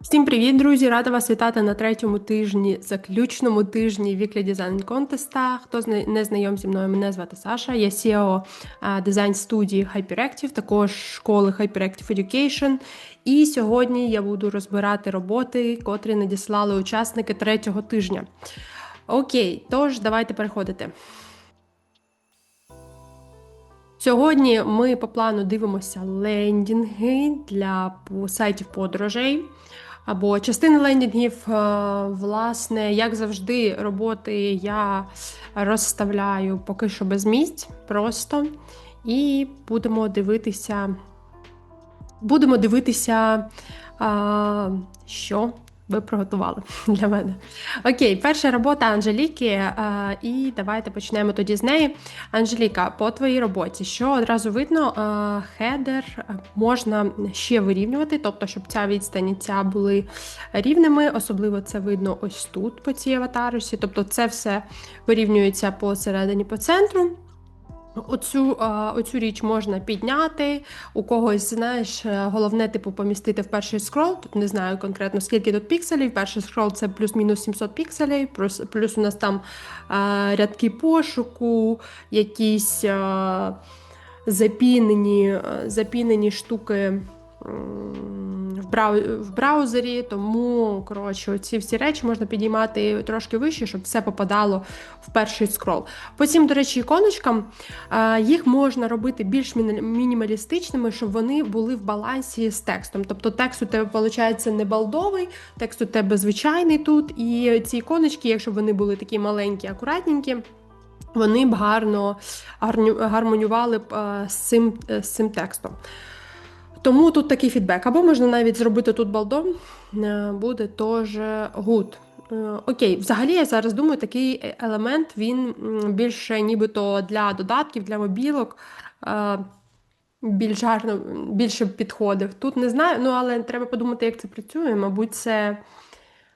Всім привіт, друзі! Рада вас вітати на третьому тижні, заключному тижні Weekly Design Contest. Хто не знайом зі мною, мене звати Саша. Я SEO дизайн студії Hyperactive, також школи Hyperactive Education. І сьогодні я буду розбирати роботи, котрі надіслали учасники третього тижня. Окей, тож давайте переходити. Сьогодні ми по плану дивимося лендінги для сайтів подорожей. Або частини лендінгів, Е, власне, як завжди, роботи я розставляю поки що без місць просто. І будемо дивитися. Будемо дивитися, що ви приготували для мене. Окей, перша робота Анжеліки. і давайте почнемо тоді з неї. Анжеліка, по твоїй роботі, що одразу видно, хедер можна ще вирівнювати, тобто, щоб ця відстань і ця були рівними. Особливо це видно ось тут, по цій аватарусі. Тобто, це все вирівнюється посередині по центру. Оцю, оцю річ можна підняти. У когось, знаєш, е, головне, типу, помістити в перший скрол. Тут не знаю конкретно скільки тут пікселів. Перший скрол це плюс-мінус 700 пікселів. Плюс, плюс у нас там а, рядки пошуку, якісь а, запінені, запінені штуки. В, брау... в браузері, тому коротше, ці всі речі можна підіймати трошки вище, щоб все попадало в перший скрол. Потім, до речі, іконочкам е, їх можна робити більш міні- мінімалістичними, щоб вони були в балансі з текстом. Тобто текст у тебе, виходить, не балдовий, текст у тебе звичайний тут. І ці іконочки, якщо вони були такі маленькі, акуратненькі, вони б гарно гармонювали б е, з цим, е, з цим текстом. Тому тут такий фідбек. Або можна навіть зробити тут балдом, е, буде теж гуд. Е, Окей, взагалі я зараз думаю, такий елемент він більше нібито для додатків, для мобілок. е, Більш гарно, більше підходив. Тут не знаю, ну але треба подумати, як це працює. Мабуть, це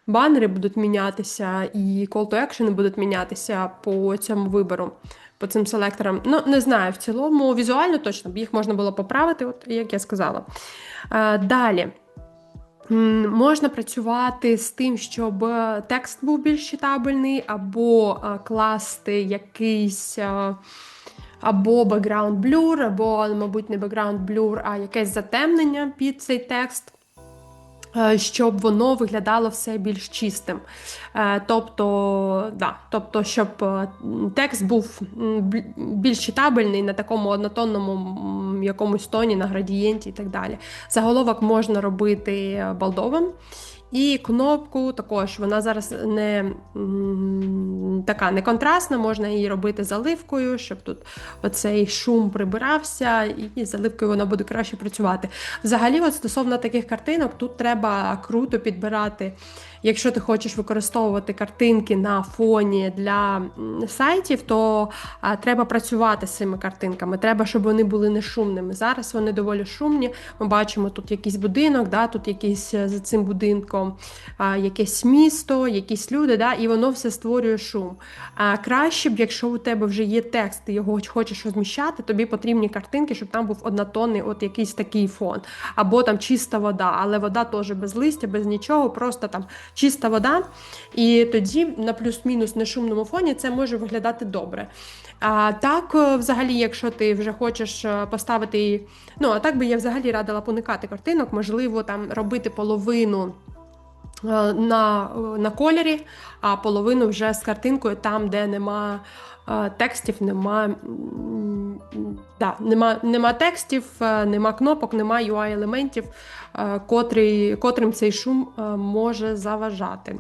банери будуть мінятися і call to action будуть мінятися по цьому вибору, по цим селекторам. Ну, не знаю, в цілому візуально точно б їх можна було поправити, от як я сказала. Е, Далі. Можна працювати з тим, щоб текст був більш читабельний, або е, класти якийсь е, або background blur, або, мабуть, не background blur, а якесь затемнення під цей текст. Е, Щоб воно виглядало все більш чистим. Е, Тобто, да, тобто, щоб е, текст був більш читабельний на такому однотонному якомусь тоні, на градієнті і так далі. Заголовок можна робити балдовим. І кнопку також вона зараз не така не контрастна, можна її робити заливкою, щоб тут оцей шум прибирався, і заливкою вона буде краще працювати. Взагалі, от стосовно таких картинок, тут треба круто підбирати. Якщо ти хочеш використовувати картинки на фоні для сайтів, то треба працювати з цими картинками. Треба, щоб вони були не шумними. Зараз вони доволі шумні. Ми бачимо тут якийсь будинок, да, тут якийсь е, за цим будинком якесь місто, якісь люди, да, і воно все створює шум. А краще б, якщо у тебе вже є текст, ти його хочеш розміщати, тобі потрібні картинки, щоб там був однотонний от якийсь такий фон. Або там чиста вода, але вода теж без листя, без нічого, просто там чиста вода. І тоді на плюс-мінус на шумному фоні це може виглядати добре. А так, е, взагалі, якщо ти вже хочеш е, поставити. Ну, а так би я взагалі радила поникати картинок, можливо, там робити половину. е, На, на кольорі, а половину вже з картинкою, там, де нема текстів, нема, да, нема, нема текстів, е, нема кнопок, нема UI-елементів, е, котрий, котрим цей шум е, може заважати.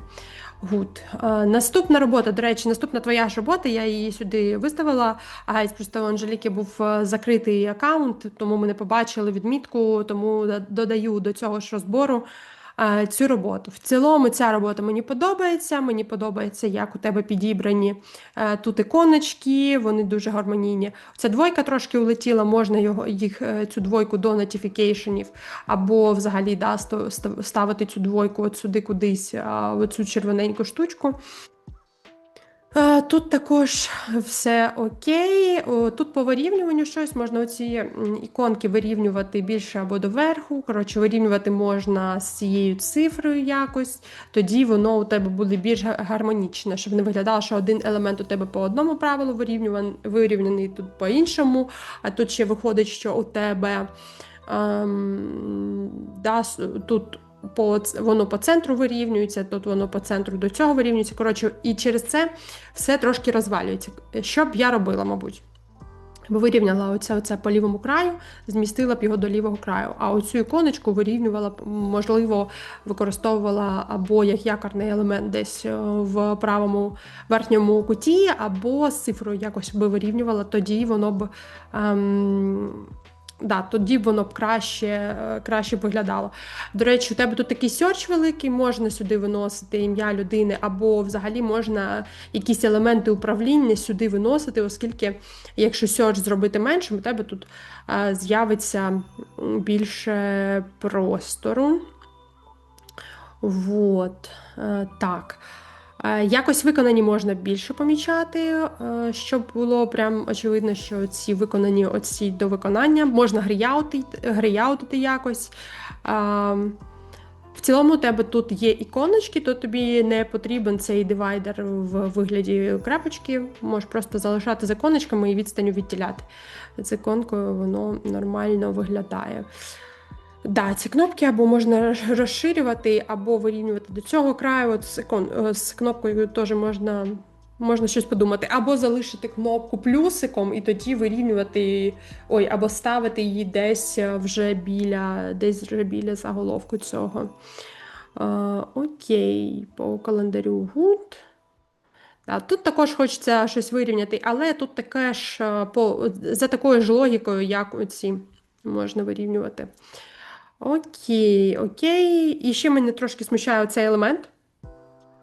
Гуд. Наступна робота, до речі, наступна твоя ж робота, я її сюди виставила. А просто у Анжеліки був закритий аккаунт, тому ми не побачили відмітку, тому додаю до цього ж розбору цю роботу. В цілому ця робота мені подобається. Мені подобається, як у тебе підібрані е, тут іконочки, вони дуже гармонійні. Ця двойка трошки улетіла, можна його, їх, е, цю двойку до нотіфікейшенів, або взагалі да, ставити цю двойку от сюди кудись, оцю червоненьку штучку. Е, Тут також все окей. Тут по вирівнюванню щось можна оці іконки вирівнювати більше або доверху. Коротше, вирівнювати можна з цією цифрою якось. Тоді воно у тебе буде більш гармонічне, щоб не виглядало, що один елемент у тебе по одному правилу вирівняний тут по іншому. А тут ще виходить, що у тебе ем, да, тут по, воно по центру вирівнюється, тут воно по центру до цього вирівнюється. Коротше, і через це все трошки розвалюється. Що б я робила, мабуть? Бо вирівняла оце, оце по лівому краю, змістила б його до лівого краю. А оцю іконочку вирівнювала б, можливо, використовувала або як якорний елемент десь е, в правому верхньому куті, або з цифрою якось би вирівнювала, тоді воно б. Ем, Да, тоді воно б краще, е, краще виглядало. До речі, у тебе тут такий сьорч великий, можна сюди виносити ім'я людини, або взагалі можна якісь елементи управління сюди виносити, оскільки, якщо сьорч зробити меншим, у тебе тут е, з'явиться більше простору. Вот. Е, так. Е, Якось виконані можна більше помічати, е, щоб було прям очевидно, що ці виконані оці до виконання. Можна гріяутити, якось. Е, В цілому, у тебе тут є іконочки, то тобі не потрібен цей дивайдер в вигляді крапочки. Можеш просто залишати з іконочками і відстаню відділяти. З іконкою воно нормально виглядає. Да, ці кнопки або можна розширювати, або вирівнювати до цього краю. От з, е, з кнопкою теж можна, можна щось подумати. Або залишити кнопку плюсиком і тоді вирівнювати, ой, або ставити її десь е, вже біля, десь вже біля заголовку цього. Е, окей, по календарю good. Да, тут також хочеться щось вирівняти, але тут таке ж по, за такою ж логікою, як оці можна вирівнювати. Окей, окей. І ще мене трошки смущає цей елемент.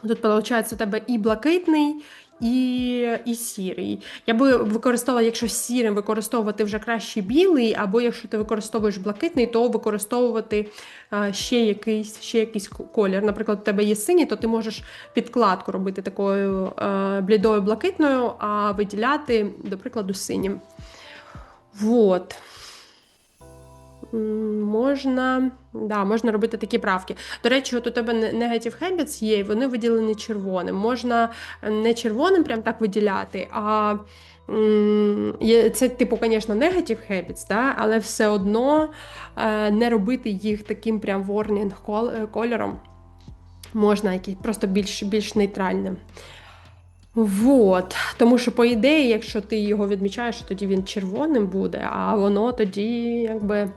Тут, виходить, у тебе і блакитний, і, і сірий. Я би використовувала, якщо сірим використовувати вже краще білий, або якщо ти використовуєш блакитний, то використовувати а, ще якийсь ще якийсь колір. Наприклад, у тебе є синій, то ти можеш підкладку робити такою а, блідою блакитною, а виділяти, до прикладу, синім. Вот. Можна, да, можна робити такі правки. До речі, от у тебе Negative Habits є, і вони виділені червоним. Можна не червоним прям так виділяти, а це, типу, звісно, Negative Habits, да, але все одно е, не робити їх таким прям warning е, кольором. Можна якийсь просто більш, більш нейтральним. Вот. Тому що, по ідеї, якщо ти його відмічаєш, тоді він червоним буде, а воно тоді якби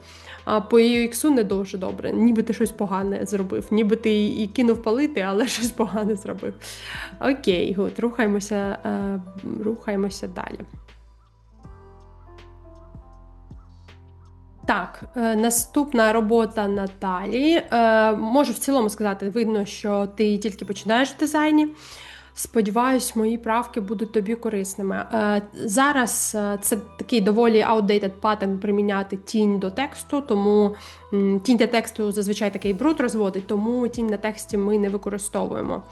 по UX не дуже добре. Ніби ти щось погане зробив, ніби ти і кинув палити, але щось погане зробив. Окей, гуд, рухаємося, е, рухаємося далі. Так, е, наступна робота Наталі. Е, можу в цілому сказати, видно, що ти тільки починаєш в дизайні. Сподіваюсь, мої правки будуть тобі корисними. Е, зараз е, це такий доволі outdated паттерн приміняти тінь до тексту, тому тінь до тексту зазвичай такий бруд розводить, тому тінь на тексті ми не використовуємо.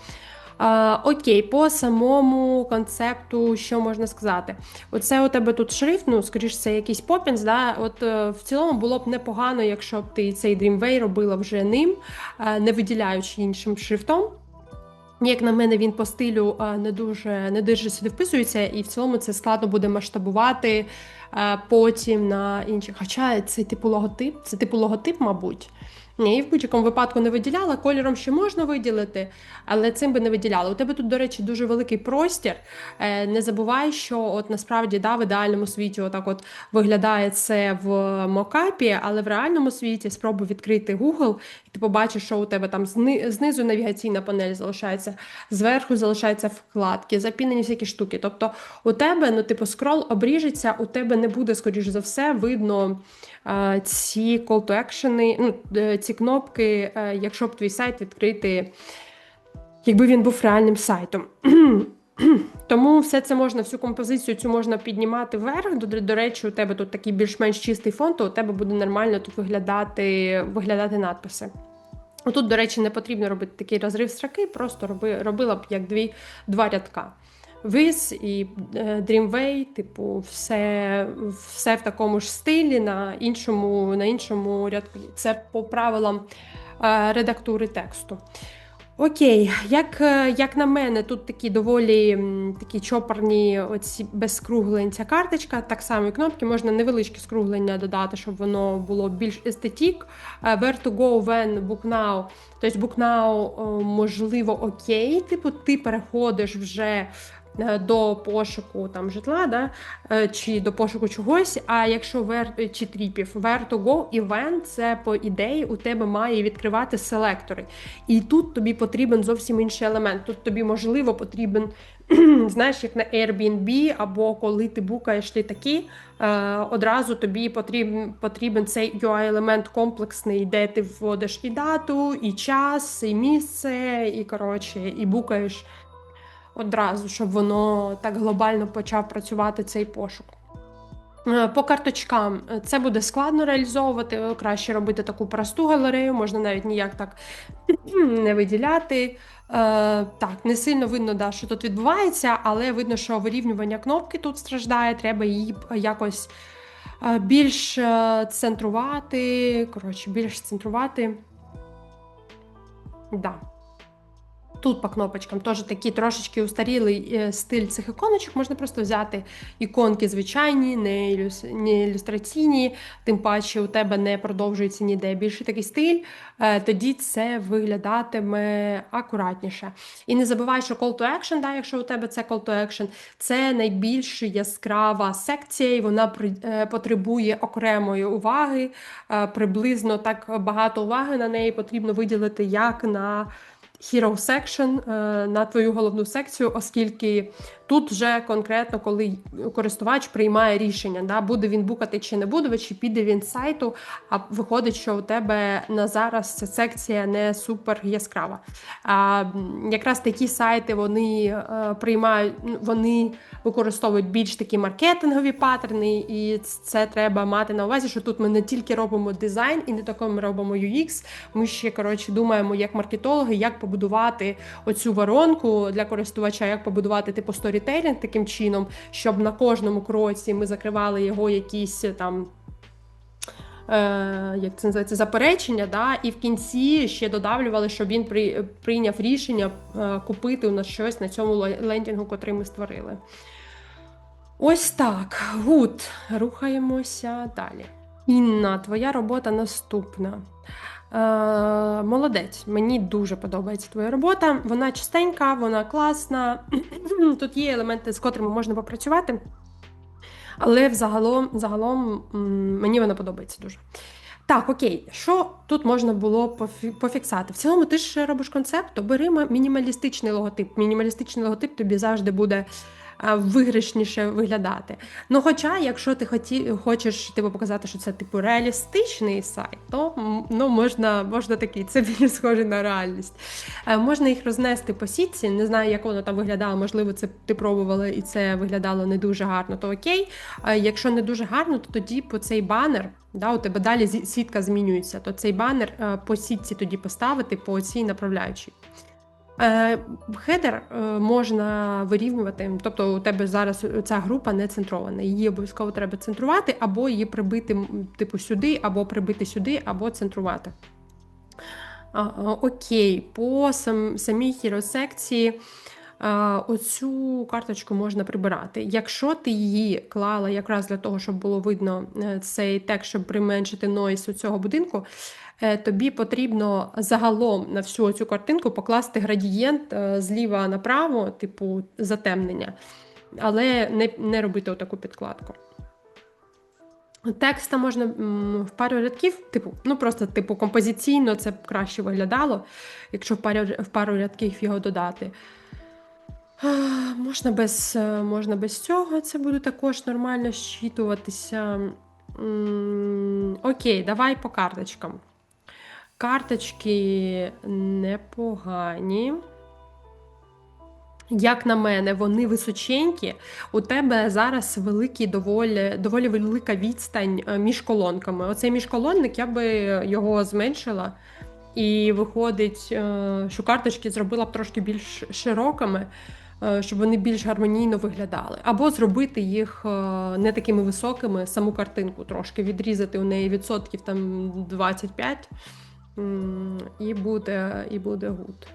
Е, окей, по самому концепту, що можна сказати? Оце у тебе тут шрифт, ну, скоріш, це якийсь попінс. Да? От в цілому було б непогано, якщо б ти цей Dreamway робила вже ним, не виділяючи іншим шрифтом. Як на мене, він по стилю не дуже не дуже сюди вписується, і в цілому це складно буде масштабувати потім на інші. Хоча це типу логотип, це типу логотип, мабуть. Ні, і в будь-якому випадку не виділяла. Кольором ще можна виділити, але цим би не виділяла. У тебе тут, до речі, дуже великий простір. Е, Не забувай, що от насправді да, в ідеальному світі отак от виглядає це в мокапі, але в реальному світі спробуй відкрити Google, і ти побачиш, що у тебе там знизу навігаційна панель залишається, зверху залишаються вкладки, запінені всякі штуки. Тобто у тебе, ну, типу, скрол обріжеться, у тебе не буде, скоріш за все, видно ці call to action, ну, е, ці кнопки, е, якщо б твій сайт відкрити, якби він був реальним сайтом. Тому все це можна, всю композицію цю можна піднімати вверх. До, до речі, у тебе тут такий більш-менш чистий фон, то у тебе буде нормально тут виглядати, виглядати надписи. Тут, до речі, не потрібно робити такий розрив строки, просто роби, робила б як дві, два рядка. Viz і е, Dreamway, типу, все, все в такому ж стилі на іншому, на іншому рядку. Це по правилам е, редактури тексту. Окей, як, е, як на мене, тут такі доволі такі чопорні оці без скруглень ця карточка. Так само і кнопки, можна невеличкі скруглення додати, щоб воно було більш естетік. Where to go when book now. Тобто book now, можливо, окей. Типу, ти переходиш вже до пошуку там житла, да? е, чи до пошуку чогось. А якщо where, чи тріпів, where to go event, це по ідеї у тебе має відкривати селектори. І тут тобі потрібен зовсім інший елемент. Тут тобі, можливо, потрібен, знаєш, як на Airbnb, або коли ти букаєш літаки, е, одразу тобі потрібен, потрібен цей UI-елемент комплексний, де ти вводиш і дату, і час, і місце, і коротше, і букаєш одразу, щоб воно так глобально почав працювати цей пошук. Е, По карточкам е, це буде складно реалізовувати. е, Краще робити таку просту галерею, можна навіть ніяк так не виділяти. Так, не сильно видно, да, що тут відбувається, але видно, що вирівнювання кнопки тут страждає, треба її якось більш центрувати. Коротше, більш центрувати. Да. Тут по кнопочкам теж такий трошечки устарілий е, стиль цих іконочок. Можна просто взяти іконки звичайні, не, ілюс... не ілюстраційні, тим паче у тебе не продовжується ніде більше такий стиль, е, тоді це виглядатиме акуратніше. І не забувай, що call to action, да, якщо у тебе це call to action, це найбільш яскрава секція, і вона е, потребує окремої уваги. Е, Приблизно так багато уваги на неї потрібно виділити як на Hero Section е, на твою головну секцію, оскільки тут вже конкретно, коли користувач приймає рішення, да, буде він букати чи не буде, чи піде він з сайту, а виходить, що у тебе на зараз ця секція не супер яскрава. А, якраз такі сайти вони е, приймають, вони використовують більш такі маркетингові паттерни, і це треба мати на увазі, що тут ми не тільки робимо дизайн і не тільки ми робимо UX, ми ще коротше думаємо як маркетологи, як побудувати оцю воронку для користувача, як побудувати типу сторітелінг таким чином, щоб на кожному кроці ми закривали його якісь там. Е, як це називається, заперечення, да, і в кінці ще додавлювали, щоб він при, прийняв рішення е, купити у нас щось на цьому лендінгу, котрий ми створили. Ось так. Гуд. Рухаємося далі. Інна, твоя робота наступна. Е, молодець, мені дуже подобається твоя робота. Вона чистенька, вона класна. Тут є елементи, з котрими можна попрацювати. Але взагалом, загалом мені вона подобається дуже. Так, окей, що тут можна було пофі- пофіксати? В цілому, ти ж робиш концепт, то бери мінімалістичний логотип. Мінімалістичний логотип тобі завжди буде виграшніше виглядати. Ну, хоча, якщо ти хоті, хочеш типу, показати, що це типу реалістичний сайт, то ну, можна, можна такий, це більш схоже на реальність. Е, Можна їх рознести по сітці. Не знаю, як воно там виглядало. Можливо, це ти пробувала і це виглядало не дуже гарно, то окей. Якщо не дуже гарно, то тоді по цей банер. Да, у тебе далі сітка змінюється, то цей банер е, по сітці тоді поставити по цій направляючій. Е, Хедер е, можна вирівнювати, тобто у тебе зараз ця група не центрована. Її обов'язково треба центрувати, або її прибити типу сюди, або прибити сюди, або центрувати. Окей, по самій хіросекції оцю карточку можна прибирати. Якщо ти її клала якраз для того, щоб було видно е, цей текст, щоб применшити нойс у цього будинку, е, тобі потрібно загалом на всю цю картинку покласти градієнт е, зліва направо, типу затемнення, але не, не робити отаку підкладку. Текста можна в пару рядків, типу, ну просто типу композиційно це б краще виглядало, якщо в пару, в пару рядків його додати. Можна без, е, можна без цього, це буде також нормально щитуватися. Окей, давай по карточкам. Карточки непогані. Як на мене, вони височенькі. У тебе зараз великий, доволі, доволі велика відстань е, між колонками. Оцей міжколонник я би його зменшила. І виходить, е, що карточки зробила б трошки більш широкими. Е, щоб вони більш гармонійно виглядали. Або зробити їх е, не такими високими, саму картинку трошки відрізати у неї відсотків там 25, і буде, і буде гуд.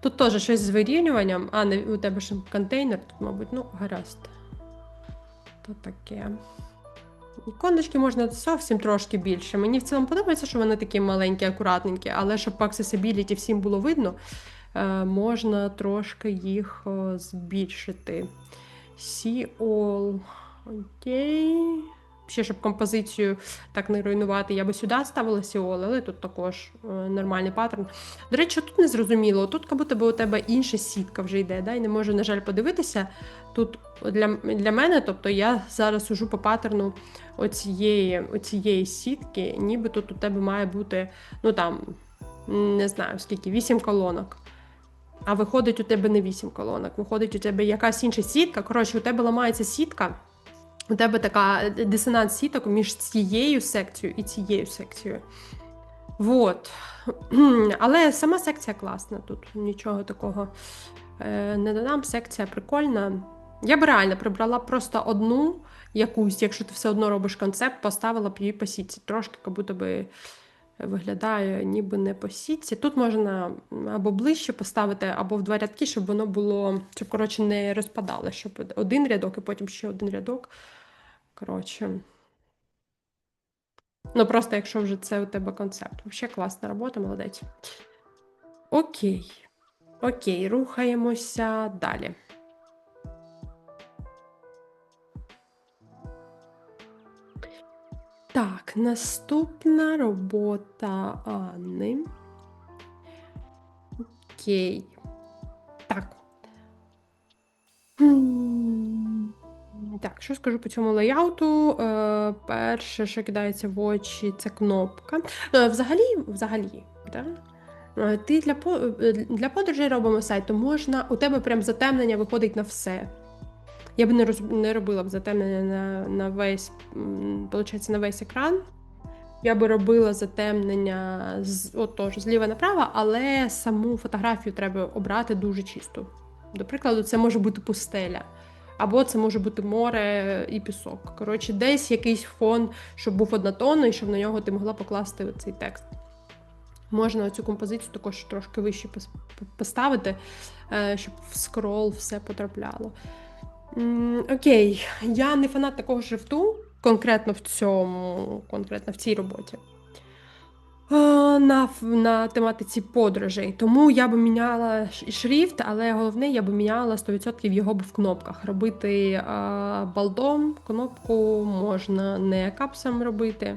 Тут теж щось з вирівнюванням, а не у тебе ж контейнер, тут, мабуть, ну, гаразд. То таке. Іконочки можна зовсім трошки більше. Мені в цілому подобається, що вони такі маленькі, акуратненькі, але щоб по accessibility всім було видно, можна трошки їх збільшити. See all. Окей. Ще, щоб композицію так не руйнувати, я би сюди ставила all, але тут також е, нормальний паттерн. До речі, тут не зрозуміло. Тут, як будто би у тебе інша сітка вже йде. Да? І не можу, на жаль, подивитися. Тут для, для мене, тобто я зараз сужу по паттерну оцієї, оцієї сітки, ніби тут у тебе має бути, ну там, не знаю скільки, 8 колонок. А виходить у тебе не 8 колонок, виходить у тебе якась інша сітка. Коротше, у тебе ламається сітка, у тебе така дисонанс сіток між цією секцією і цією секцією. Вот. Але сама секція класна, тут нічого такого е, не додам. Секція прикольна. Я б реально прибрала просто одну якусь, якщо ти все одно робиш концепт, поставила б її по сітці. Трошки, як будто би виглядає, ніби не по сітці. Тут можна або ближче поставити, або в два рядки, щоб воно було, щоб коротше не розпадало, щоб один рядок і потім ще один рядок. Коротше. Ну, просто якщо вже це у тебе концепт. Взагалі класна робота, молодець. Окей. Окей, рухаємося далі. Наступна робота Анни. Окей. Так. Так, що скажу по цьому леяуту? Е, перше, що кидається в очі, це кнопка. Е, взагалі, взагалі, да? Е, ти для, е, для подорожей робимо сайт, то можна, у тебе прям затемнення виходить на все. Я б не, роз, не робила б затемнення на, на весь, получається, на весь екран. Я би робила затемнення з, от, тож, зліва направо, але саму фотографію треба обрати дуже чисту. До прикладу, це може бути пустеля, або це може бути море і пісок. Коротше, десь якийсь фон, щоб був однотонний, щоб на нього ти могла покласти цей текст. Можна цю композицію також трошки вище поставити, е, щоб в скрол все потрапляло. Окей, я не фанат такого шрифту, конкретно в цьому, конкретно в цій роботі. На, на тематиці подорожей. Тому я би міняла шрифт, але головне, я би міняла 100% його б в кнопках. Робити е, балдом кнопку можна не капсом робити.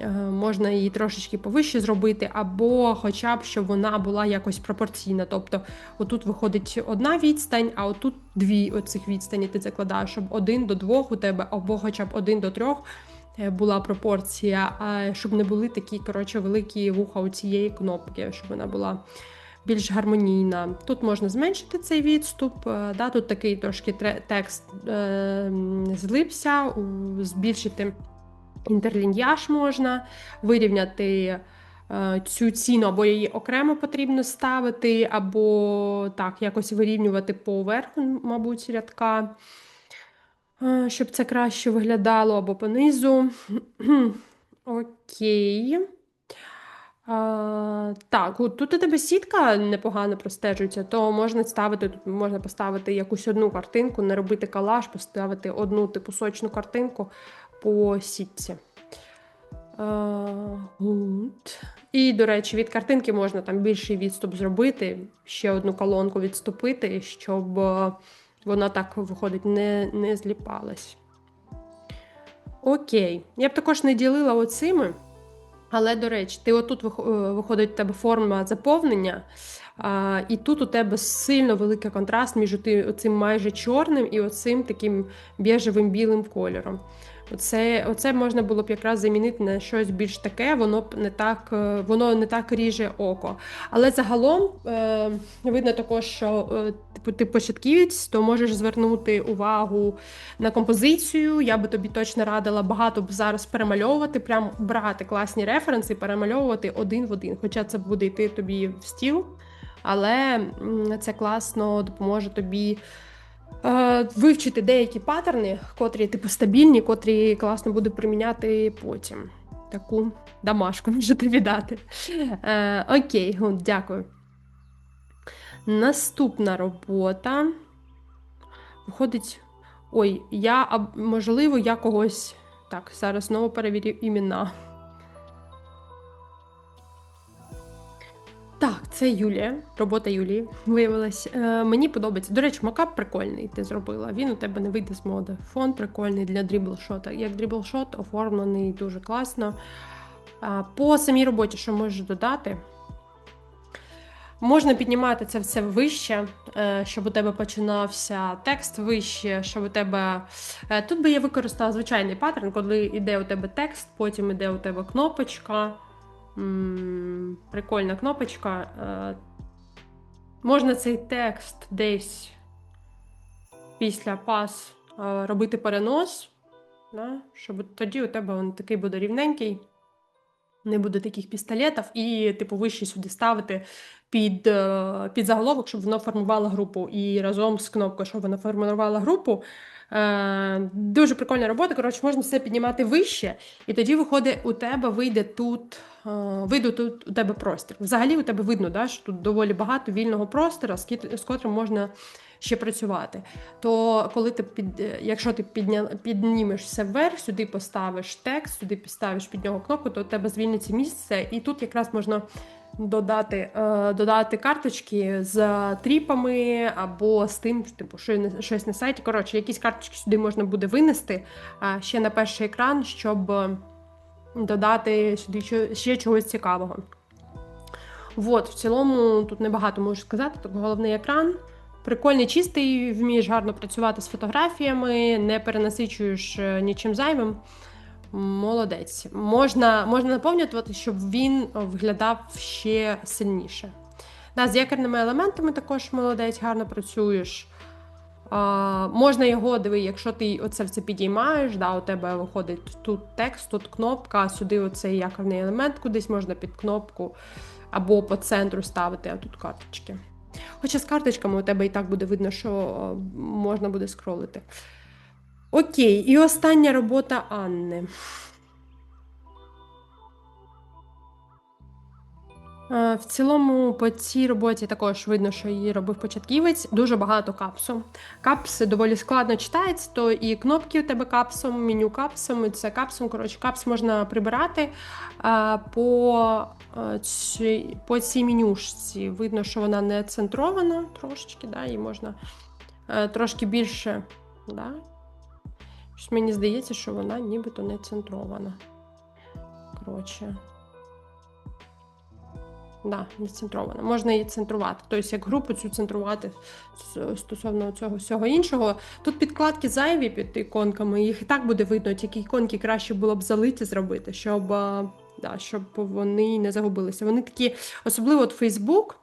Е, Можна її трошечки повище зробити, або хоча б щоб вона була якось пропорційна. Тобто, отут виходить одна відстань, а отут дві оцих відстані ти закладаєш, щоб один до двох у тебе, або хоча б один до трьох е, була пропорція, щоб не були такі коротше, великі вуха у цієї кнопки, щоб вона була більш гармонійна. Тут можна зменшити цей відступ. е, Да, тут такий трошки текст злився, збільшити інтерліньяж можна, вирівняти е, цю ціну, або її окремо потрібно ставити, або так, якось вирівнювати по верху, мабуть, рядка, е, щоб це краще виглядало, або понизу. Окей. А, так, от тут у тебе сітка непогано простежується, то можна ставити, тут можна поставити якусь одну картинку, не робити калаш, поставити одну типу сочну картинку по сітці. А. І, до речі, від картинки можна там більший відступ зробити, ще одну колонку відступити, щоб е, вона так виходить, не, не зліпалась. Окей. Я б також не ділила оцими. Але, до речі, ти отут е, виходить у тебе форма заповнення, а, і тут у тебе сильно великий контраст між оцим майже чорним і оцим таким біжевим білим кольором. Оце, оце можна було б якраз замінити на щось більш таке, воно б не так, е, воно не так ріже око. Але загалом е, видно також, що е, типу, ти початківець, то можеш звернути увагу на композицію. Я би тобі точно радила багато б зараз перемальовувати, прям брати класні референси, перемальовувати один в один. Хоча це буде йти тобі в стіл. але це класно допоможе тобі. Е, Вивчити деякі паттерни, котрі типу стабільні, котрі класно буде приміняти потім. Таку домашку можете віддати. Е, окей, гуд, дякую. Наступна робота. Виходить. Ой, я, можливо, я когось. Так, зараз знову перевірю імена. Так, це Юлія, робота Юлії виявилась. Е, мені подобається. До речі, макап прикольний ти зробила. Він у тебе не вийде з моди. Фон прикольний для дріблшота. Як дріблшот оформлений дуже класно. По самій роботі, що можеш додати? Можна піднімати це все вище, е, щоб у тебе починався текст вище, щоб у тебе. Е, Тут би я використала звичайний паттерн, коли йде у тебе текст, потім йде у тебе кнопочка. Прикольна кнопочка. Е, Можна цей текст десь після пас е, робити перенос, да? щоб тоді у тебе він такий буде рівненький. Не буде таких пістолетів, і, типу, вище сюди ставити під е, під заголовок, щоб воно формувало групу. І разом з кнопкою, щоб воно формувало групу. Е, Дуже прикольна робота. Коротше, можна все піднімати вище, і тоді виходить, у тебе вийде тут, е, вийде тут у тебе простір. Взагалі у тебе видно, да, що тут доволі багато вільного простору, з котрим можна ще працювати. То коли ти під, е, якщо ти підня, піднімеш все вверх, сюди поставиш текст, сюди поставиш під нього кнопку, то у тебе звільниться місце, і тут якраз можна додати, е, додати карточки з тріпами або з тим, типу, що щось на сайті. Коротше, якісь карточки сюди можна буде винести е, ще на перший екран, щоб додати сюди ще чогось цікавого. От, в цілому тут небагато можу сказати, так головний екран. Прикольний, чистий, вмієш гарно працювати з фотографіями, не перенасичуєш е, нічим зайвим. Молодець. Можна, можна наповнювати, щоб він виглядав ще сильніше. Да, з якорними елементами також молодець, гарно працюєш. А, можна його диви, якщо ти оце все підіймаєш, да, у тебе виходить тут текст, тут кнопка, а сюди оцей якорний елемент кудись можна під кнопку або по центру ставити, а тут карточки. Хоча з карточками у тебе і так буде видно, що можна буде скролити. Окей, і остання робота Анни. В цілому по цій роботі також видно, що її робив початківець. Дуже багато капсу. Капс доволі складно читається, то і кнопки у тебе капсом, меню капсом, і це капсом. Коротше, капс можна прибирати. Е, По, е, цій- по цій менюшці видно, що вона не центрована трошечки, да, і можна е, трошки більше. Да? Мені здається, що вона нібито не центрована. Коротше. Да, не центрована. Можна її центрувати. Тобто, як групу цю центрувати стосовно цього всього іншого. Тут підкладки зайві під іконками, їх і так буде видно, тільки іконки краще було б залиті зробити, щоб, да, щоб вони не загубилися. Вони такі, особливо от Facebook.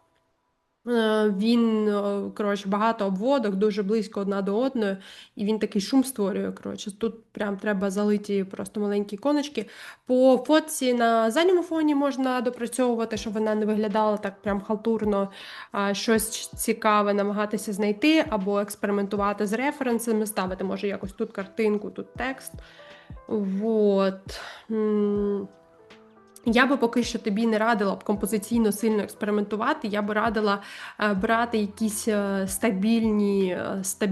Е, Він, е, коротше, багато обводок, дуже близько одна до одної, і він такий шум створює. Коротше, тут прям треба залиті просто маленькі іконочки. По фотці на задньому фоні можна допрацьовувати, щоб вона не виглядала так прям халтурно, щось цікаве намагатися знайти, або експериментувати з референсами, ставити, може, якось тут картинку, тут текст. Вот. Я би поки що тобі не радила б композиційно сильно експериментувати. Я би радила е, брати якісь е, стабільні, е, стаб...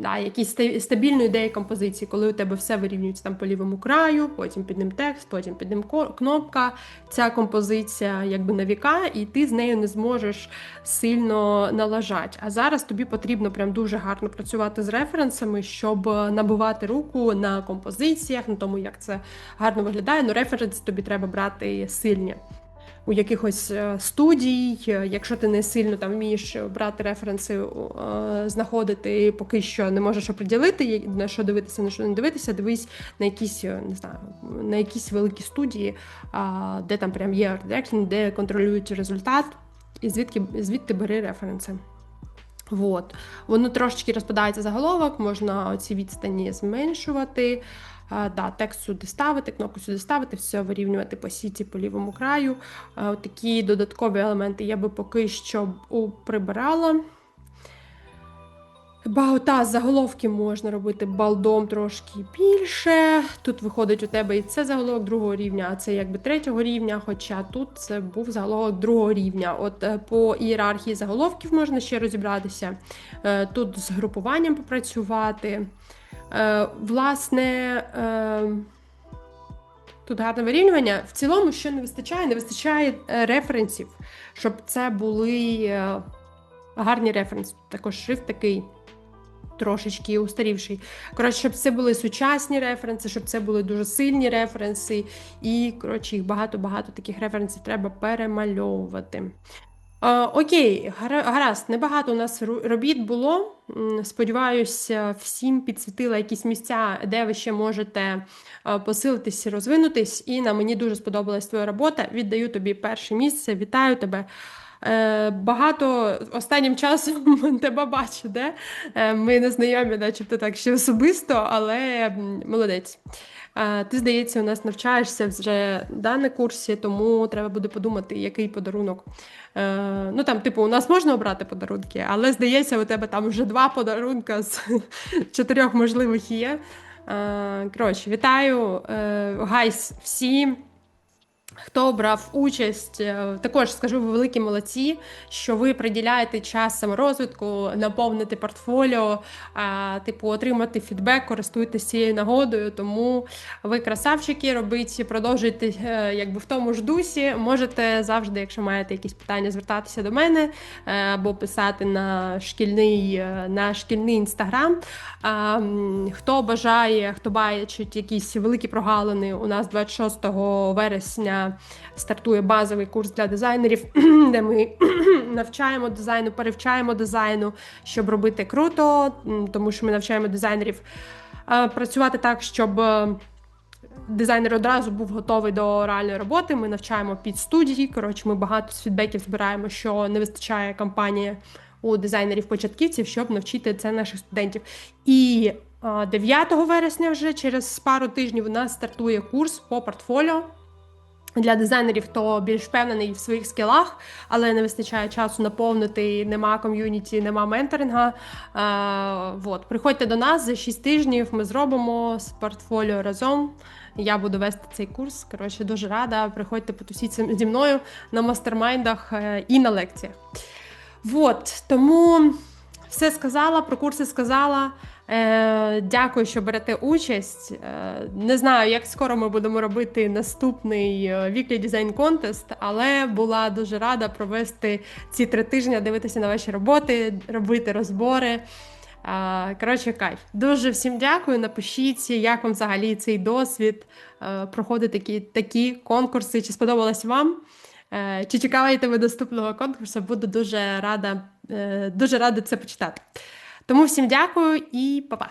да, якісь ста- стабільну ідею композиції, коли у тебе все вирівнюється там по лівому краю, потім під ним текст, потім під ним кнопка. Ця композиція якби на віка, і ти з нею не зможеш сильно налажати. А зараз тобі потрібно прям дуже гарно працювати з референсами, щоб набивати руку на композиціях, на тому, як це гарно виглядає. Ну, референси тобі треба брати сильні. У якихось е, студій, е, якщо ти не сильно там вмієш брати референси, е, знаходити, поки що не можеш оприділити, на що дивитися, на що не дивитися, дивись на якісь, не знаю, на якісь великі студії, де там прям є арт-дирекшн, де контролюють результат, і звідки звідти бери референси. Вот. Воно трошечки розпадається заголовок, можна ці відстані зменшувати. Да, текст сюди ставити, кнопку сюди ставити, все вирівнювати по сіті по лівому краю. Такі додаткові елементи я би поки що прибирала. Багота заголовки можна робити балдом трошки більше. Тут виходить у тебе і це заголовок другого рівня, а це якби третього рівня. Хоча тут це був заголовок другого рівня. От е, по ієрархії заголовків можна ще розібратися. Е, тут з групуванням попрацювати. Е, Власне. Тут гарне вирівнювання. В цілому, що не вистачає, не вистачає референсів, щоб це були гарні референси. Також шрифт такий трошечки устарівший. Коротше, щоб це були сучасні референси, щоб це були дуже сильні референси, і коротше, їх багато-багато таких референсів треба перемальовувати. Окей, гаразд, небагато у нас робіт було. Сподіваюся, всім підсвітила якісь місця, де ви ще можете посилитись, розвинутись. І на мені дуже сподобалась твоя робота. Віддаю тобі перше місце. Вітаю тебе. Е, багато останнім часом тебе бачу, де е, ми не знайомі, начебто так ще особисто, але молодець. Е, ти, здається, у нас навчаєшся вже да, на курсі, тому треба буде подумати, який подарунок. Ну там, типу, у нас можна обрати подарунки, але здається, у тебе там вже два подарунка з чотирьох можливих є. Коротше, вітаю, гайс всі. Хто брав участь, е, також скажу ви великі молодці, що ви приділяєте час саморозвитку, наповнити портфоліо, типу отримати фідбек, користуйтесь цією нагодою. Тому ви красавчики, робіть, продовжуйте е, якби в тому ж дусі. Можете завжди, якщо маєте якісь питання, звертатися до мене е, або писати на шкільний на шкільний інстаграм. Хто бачить якісь великі прогалини, у нас 26 вересня стартує базовий курс для дизайнерів, де ми навчаємо дизайну, перевчаємо дизайну, щоб робити круто, тому що ми навчаємо дизайнерів працювати так, щоб. Е, дизайнер одразу був готовий до реальної роботи. Ми навчаємо під студії. Коротше, ми багато з фідбеків збираємо, що не вистачає кампанії у дизайнерів-початківців, щоб навчити це наших студентів. І 9 вересня, вже через пару тижнів, у нас стартує курс по портфоліо. Для дизайнерів, хто більш впевнений в своїх скілах, але не вистачає часу наповнити, нема ком'юніті, нема менторинга. Е, вот. Приходьте до нас за 6 тижнів. Ми зробимо з портфоліо разом. Я буду вести цей курс. Коротше, дуже рада. Приходьте потусіться зі мною на мастермайндах е, і на лекціях. Вот. Тому все сказала, про курси сказала. Е, Дякую, що берете участь. Е, Не знаю, як скоро ми будемо робити наступний Weekly Design Contest, але була дуже рада провести ці три тижні, дивитися на ваші роботи, робити розбори. Е, коротше, кайф. Дуже всім дякую. Напишіть, як вам взагалі цей досвід е, проходить такі, такі конкурси. Чи сподобалось вам? Е, чи чекаєте ви доступного конкурсу? Буду дуже рада, дуже рада це почитати. Тому всім дякую і па-па!